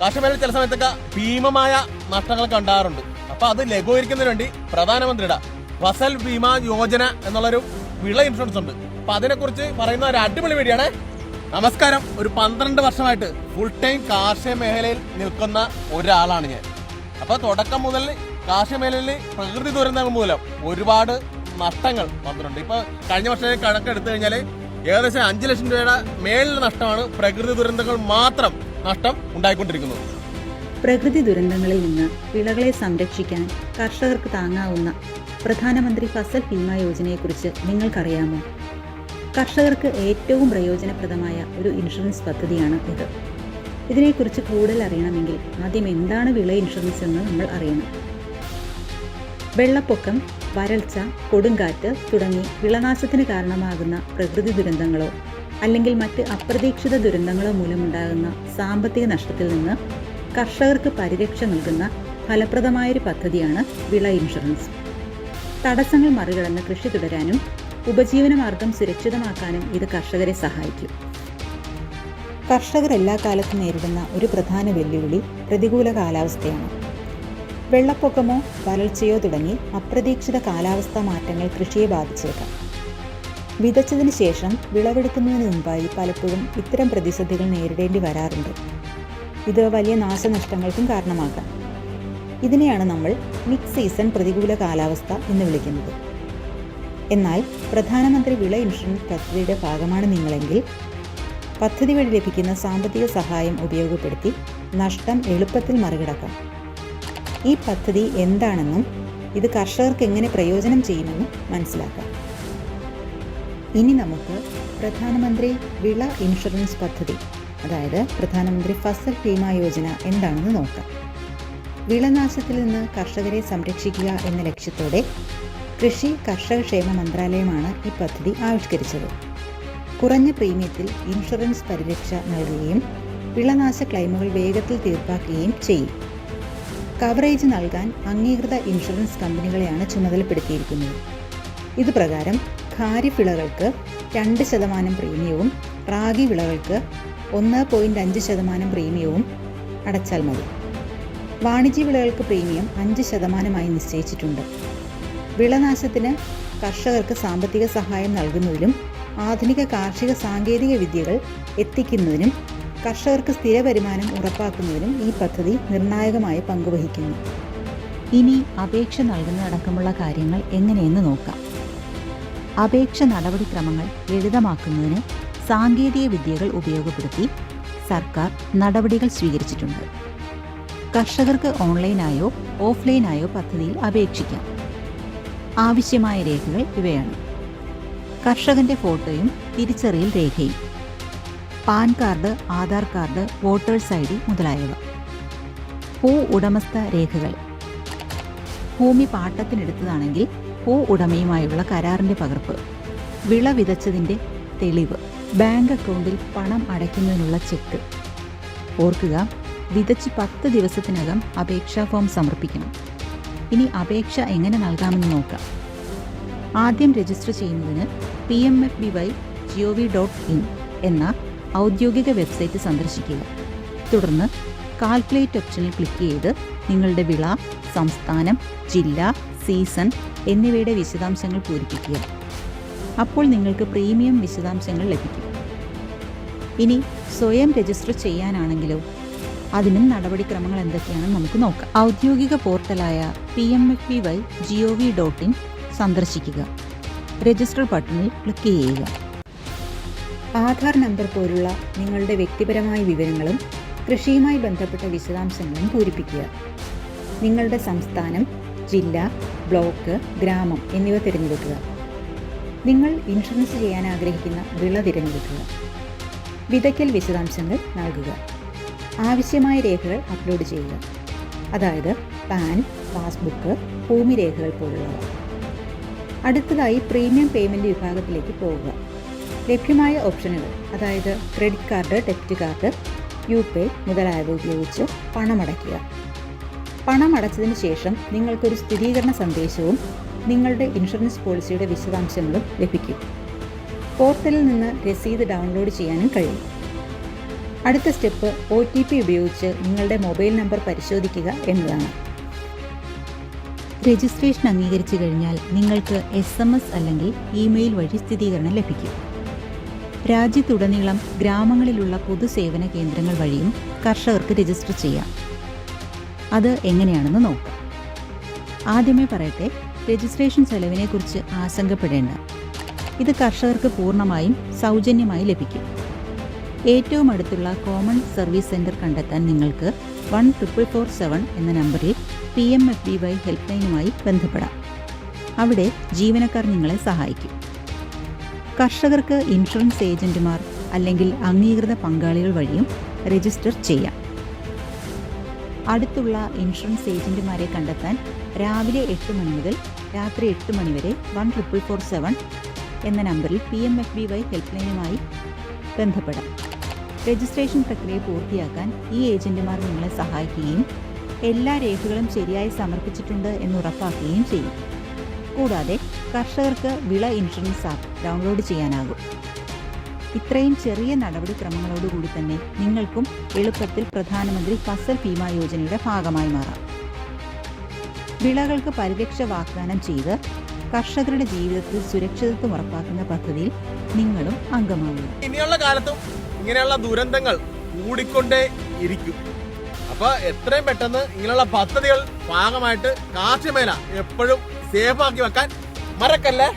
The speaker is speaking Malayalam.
കാർഷികമേഖല ചില സമയത്തൊക്കെ ഭീമമായ നഷ്ടങ്ങളൊക്കെ ഉണ്ടാകാറുണ്ട് അപ്പൊ അത് ലഘൂകരിക്കുന്നതിന് വേണ്ടി പ്രധാനമന്ത്രിയുടെ ഫസൽ ഭീമ യോജന എന്നുള്ളൊരു വിള ഇൻഷുറൻസ് ഉണ്ട്. അപ്പൊ അതിനെക്കുറിച്ച് പറയുന്ന ഒരു അടിപൊളി വീഡിയോയാണ് നമസ്കാരം. ഒരു പന്ത്രണ്ട് വർഷമായിട്ട് ഫുൾ ടൈം കാർഷിക മേഖലയിൽ നിൽക്കുന്ന ഒരാളാണ് ഞാൻ. അപ്പൊ തുടക്കം മുതൽ കാർഷിക മേഖലയിൽ പ്രകൃതി ദുരന്തങ്ങൾ മൂലം ഒരുപാട് നഷ്ടങ്ങൾ വന്നിട്ടുണ്ട്. ഇപ്പൊ കഴിഞ്ഞ വർഷം കണക്കെടുത്തു കഴിഞ്ഞാൽ ഏകദേശം അഞ്ച് ലക്ഷം രൂപയുടെ മേളിലെ നഷ്ടമാണ് പ്രകൃതി ദുരന്തങ്ങൾ മാത്രം നഷ്ടം ഉണ്ടായിക്കൊണ്ടിരിക്കുന്നത് പ്രകൃതി ദുരന്തങ്ങളിൽ നിന്ന് വിളകളെ സംരക്ഷിക്കാൻ കർഷകർക്ക് താങ്ങാവുന്ന പ്രധാനമന്ത്രി ഫസൽ ഭീമ യോജനയെക്കുറിച്ച് നിങ്ങൾക്കറിയാമോ? കർഷകർക്ക് ഏറ്റവും പ്രയോജനപ്രദമായ ഒരു ഇൻഷുറൻസ് പദ്ധതിയാണ് ഇത്. ഇതിനെക്കുറിച്ച് കൂടുതൽ അറിയണമെങ്കിൽ ആദ്യം എന്താണ് വിള ഇൻഷുറൻസ് എന്ന് നമ്മൾ അറിയണം. വെള്ളപ്പൊക്കം വരൾച്ച കൊടുങ്കാറ്റ് തുടങ്ങി വിളനാശത്തിന് കാരണമാകുന്ന പ്രകൃതി ദുരന്തങ്ങളോ അല്ലെങ്കിൽ മറ്റ് അപ്രതീക്ഷിത ദുരന്തങ്ങളോ മൂലമുണ്ടാകുന്ന സാമ്പത്തിക നഷ്ടത്തിൽ നിന്ന് കർഷകർക്ക് പരിരക്ഷ നൽകുന്ന ഫലപ്രദമായൊരു പദ്ധതിയാണ് വിള ഇൻഷുറൻസ്. തടസ്സങ്ങൾ മറികടന്ന് കൃഷി തുടരാനും ഉപജീവനമാർഗം സുരക്ഷിതമാക്കാനും ഇത് കർഷകരെ സഹായിക്കും. കർഷകർ എല്ലാ കാലത്തും നേരിടുന്ന ഒരു പ്രധാന വെല്ലുവിളി പ്രതികൂല കാലാവസ്ഥയാണ്. വെള്ളപ്പൊക്കമോ വരൾച്ചയോ തുടങ്ങി അപ്രതീക്ഷിത കാലാവസ്ഥാ മാറ്റങ്ങൾ കൃഷിയെ ബാധിച്ചേക്കാം. വിതച്ചതിന് ശേഷം വിളവെടുക്കുന്നതിന് മുമ്പായി പലപ്പോഴും ഇത്തരം പ്രതിസന്ധികൾ നേരിടേണ്ടി വരാറുണ്ട്. ഇത് വലിയ നാശനഷ്ടങ്ങൾക്കും കാരണമാകാം. ഇതിനെയാണ് നമ്മൾ മിക്സ് സീസൺ പ്രതികൂല കാലാവസ്ഥ എന്ന് വിളിക്കുന്നത്. എന്നാൽ പ്രധാനമന്ത്രി വിള ഇൻഷുറൻസ് പദ്ധതിയുടെ ഭാഗമാണ് നിങ്ങളെങ്കിൽ പദ്ധതി വഴി ലഭിക്കുന്ന സാമ്പത്തിക സഹായം ഉപയോഗപ്പെടുത്തി നഷ്ടം എളുപ്പത്തിൽ മറികടക്കാം. ഈ പദ്ധതി എന്താണെന്നും ഇത് കർഷകർക്ക് എങ്ങനെ പ്രയോജനം ചെയ്യുമെന്നും മനസ്സിലാക്കാം. ഇനി നമുക്ക് പ്രധാനമന്ത്രി വിള ഇൻഷുറൻസ് പദ്ധതി അതായത് പ്രധാനമന്ത്രി ഫസൽ ഭീമാ യോജന എന്താണെന്ന് നോക്കാം. വിളനാശത്തിൽ നിന്ന് കർഷകരെ സംരക്ഷിക്കുക എന്ന ലക്ഷ്യത്തോടെ കൃഷി കർഷക ക്ഷേമ മന്ത്രാലയമാണ് ഈ പദ്ധതി ആവിഷ്കരിച്ചത്. കുറഞ്ഞ പ്രീമിയത്തിൽ ഇൻഷുറൻസ് പരിരക്ഷ നൽകുകയും വിളനാശ ക്ലെയിമുകൾ വേഗത്തിൽ തീർപ്പാക്കുകയും ചെയ്യും. കവറേജ് നൽകാൻ അംഗീകൃത ഇൻഷുറൻസ് കമ്പനികളെയാണ് ചുമതലപ്പെടുത്തിയിരിക്കുന്നത്. ഇത് പ്രകാരം ഖാരിഫ് വിളകൾക്ക് രണ്ട് ശതമാനം പ്രീമിയവും റാഗി വിളകൾക്ക് ഒന്ന് പോയിന്റ് അഞ്ച് ശതമാനം പ്രീമിയവും അടച്ചാൽ മതി. വാണിജ്യ വിളകൾക്ക് പ്രീമിയം അഞ്ച് ശതമാനമായി നിശ്ചയിച്ചിട്ടുണ്ട്. വിളനാശത്തിന് കർഷകർക്ക് സാമ്പത്തിക സഹായം നൽകുന്നതിലും ആധുനിക കാർഷിക സാങ്കേതിക വിദ്യകൾ എത്തിക്കുന്നതിനും കർഷകർക്ക് സ്ഥിര വരുമാനം ഉറപ്പാക്കുന്നതിനും ഈ പദ്ധതി നിർണായകമായ പങ്കുവഹിക്കുന്നു ഇനി അപേക്ഷ നൽകുന്നതടക്കമുള്ള കാര്യങ്ങൾ എങ്ങനെയെന്ന് നോക്കാം. അപേക്ഷ നടപടിക്രമങ്ങൾ ലളിതമാക്കുന്നതിന് സാങ്കേതിക വിദ്യകൾ ഉപയോഗപ്പെടുത്തി സർക്കാർ നടപടികൾ സ്വീകരിച്ചിട്ടുണ്ട്. കർഷകർക്ക് ഓൺലൈനായോ ഓഫ്ലൈനായോ പദ്ധതിയിൽ അപേക്ഷിക്കാം. ആവശ്യമായ രേഖകൾ ഇവയാണ്. കർഷകന്റെ ഫോട്ടോയും തിരിച്ചറിയൽ രേഖയും. PAN card Aadhaar card voters I D മുതലായവ. ഭൂ ഉടമസ്ഥ രേഖകൾ. ഭൂമി പാട്ടത്തിനെടുത്തതാണെങ്കിൽ ഭൂ ഉടമയുമായുള്ള കരാറിന്റെ പകർപ്പ് വിള വിതച്ചതിന്റെ തെളിവ് ബാങ്ക് അക്കൗണ്ടിൽ പണം അടയ്ക്കുന്നതിനുള്ള ചെക്ക്. ഓർക്കുക വിതച്ച് പത്ത് ദിവസത്തിനകം അപേക്ഷാ ഫോം സമർപ്പിക്കണം. ഇനി അപേക്ഷ എങ്ങനെ നൽകാമെന്ന് നോക്കാം. ആദ്യം രജിസ്റ്റർ ചെയ്യുന്നതിന് P M F B Y G O V dot in എന്ന ഔദ്യോഗിക വെബ്സൈറ്റ് സന്ദർശിക്കുക. തുടർന്ന് കാൽക്കുലേറ്റ് ഓപ്ഷനിൽ ക്ലിക്ക് ചെയ്ത് നിങ്ങളുടെ വിള സംസ്ഥാനം ജില്ല സീസൺ എന്നിവയുടെ വിശദാംശങ്ങൾ പൂരിപ്പിക്കുക. അപ്പോൾ നിങ്ങൾക്ക് പ്രീമിയം വിശദാംശങ്ങൾ ലഭിക്കും. ഇനി സ്വയം രജിസ്റ്റർ ചെയ്യാനാണെങ്കിലോ അതിനും നടപടിക്രമങ്ങൾ എന്തൊക്കെയാണെന്ന് നമുക്ക് നോക്കാം. ഔദ്യോഗിക പോർട്ടലായ P M F P Y G O V dot in സന്ദർശിക്കുക. രജിസ്റ്റർ ബട്ടണിൽ ക്ലിക്ക് ചെയ്യുക. ആധാർ നമ്പർ പോലുള്ള നിങ്ങളുടെ വ്യക്തിപരമായ വിവരങ്ങളും കൃഷിയുമായി ബന്ധപ്പെട്ട വിശദാംശങ്ങളും പൂരിപ്പിക്കുക. നിങ്ങളുടെ സംസ്ഥാനം ജില്ല ബ്ലോക്ക് ഗ്രാമം എന്നിവ തിരഞ്ഞെടുക്കുക. നിങ്ങൾ ഇൻഷുറൻസ് ചെയ്യാൻ ആഗ്രഹിക്കുന്ന വിള തിരഞ്ഞെടുക്കുക. വിതയ്ക്കൽ വിശദാംശങ്ങൾ നൽകുക. ആവശ്യമായ രേഖകൾ അപ്ലോഡ് ചെയ്യുക. അതായത് പാൻ പാസ്ബുക്ക് ഭൂമി രേഖകൾ പോലുള്ളവ അടുത്തതായി പ്രീമിയം പേയ്മെന്റ് വിഭാഗത്തിലേക്ക് പോവുക. ലഭ്യമായ ഓപ്ഷനുകൾ അതായത് credit card debit card U pay മുതലായവ ഉപയോഗിച്ച് പണമടയ്ക്കുക. പണം അടച്ചതിന് ശേഷം നിങ്ങൾക്കൊരു സ്ഥിരീകരണ സന്ദേശവും നിങ്ങളുടെ ഇൻഷുറൻസ് പോളിസിയുടെ വിശദാംശങ്ങളും ലഭിക്കും. പോർട്ടലിൽ നിന്ന് രസീത് ഡൗൺലോഡ് ചെയ്യാനും കഴിയും. അടുത്ത സ്റ്റെപ്പ് ഒ ടി പി ഉപയോഗിച്ച് നിങ്ങളുടെ മൊബൈൽ നമ്പർ പരിശോധിക്കുക എന്നതാണ്. രജിസ്ട്രേഷൻ അംഗീകരിച്ചു കഴിഞ്ഞാൽ നിങ്ങൾക്ക് എസ് എം എസ് അല്ലെങ്കിൽ ഇമെയിൽ വഴി സ്ഥിരീകരണം ലഭിക്കും. രാജ്യത്തുടനീളം ഗ്രാമങ്ങളിലുള്ള പൊതുസേവന കേന്ദ്രങ്ങൾ വഴിയും കർഷകർക്ക് രജിസ്റ്റർ ചെയ്യാം. അത് എങ്ങനെയാണെന്ന് നോക്കാം. ആദ്യമേ പറയട്ടെ രജിസ്ട്രേഷൻ ചെലവിനെക്കുറിച്ച് ആശങ്കപ്പെടേണ്ട. ഇത് കർഷകർക്ക് പൂർണമായും സൗജന്യമായി ലഭിക്കും. ഏറ്റവും അടുത്തുള്ള കോമൺ സർവീസ് സെന്റർ കണ്ടെത്താൻ നിങ്ങൾക്ക് വൺ ട്രിപ്പിൾ ഫോർ സെവൻ എന്ന നമ്പറിൽ P M F B Y help ലൈനുമായി ബന്ധപ്പെടാം. അവിടെ ജീവനക്കാർ നിങ്ങളെ സഹായിക്കും. കർഷകർക്ക് ഇൻഷുറൻസ് ഏജന്റുമാർ അല്ലെങ്കിൽ അംഗീകൃത പങ്കാളികൾ വഴിയും രജിസ്റ്റർ ചെയ്യാം. അടുത്തുള്ള ഇൻഷുറൻസ് ഏജന്റുമാരെ കണ്ടെത്താൻ രാവിലെ എട്ട് മണി മുതൽ രാത്രി എട്ട് മണി വരെ വൺ ട്രിപ്പിൾ ഫോർ സെവൻ എന്ന നമ്പറിൽ P M F B Y help ലൈനുമായി ബന്ധപ്പെടാം. രജിസ്ട്രേഷൻ പ്രക്രിയ പൂർത്തിയാക്കാൻ ഈ ഏജന്റുമാർ നിങ്ങളെ സഹായിക്കുകയും എല്ലാ രേഖകളും ശരിയായി സമർപ്പിച്ചിട്ടുണ്ട് എന്ന് ഉറപ്പാക്കുകയും ചെയ്യും. കൂടാതെ കർഷകർക്ക് വിള ഇൻഷുറൻസ് ആപ്പ് ഡൗൺലോഡ് ചെയ്യാനാകും. ഇത്രയും ചെറിയ നടപടിക്രമങ്ങളോടുകൂടി തന്നെ നിങ്ങൾക്കും എളുപ്പത്തിൽ പ്രധാനമന്ത്രി ഫസൽ ഭീമ യോജനയുടെ ഭാഗമായി മാറാം. വിളകൾക്ക് പരിരക്ഷ വാഗ്ദാനം ചെയ്ത് കർഷകരുടെ ജീവിതത്തിൽ സുരക്ഷിതത്വം ഉറപ്പാക്കുന്ന പദ്ധതിയിൽ നിങ്ങളും അംഗമാകുക. ഇനിയുള്ള കാലത്തും ഇങ്ങനെയുള്ള ദുരന്തങ്ങൾ കൂടിക്കൊണ്ടേ ഇരിക്കും. അപ്പൊ എത്രയും പെട്ടെന്ന് ഇങ്ങനെയുള്ള പദ്ധതികൾ ഭാഗമായിട്ട് കാർഷിക മേഖല എപ്പോഴും സേഫ് ആക്കി വെക്കാൻ മറക്കല്ലേ?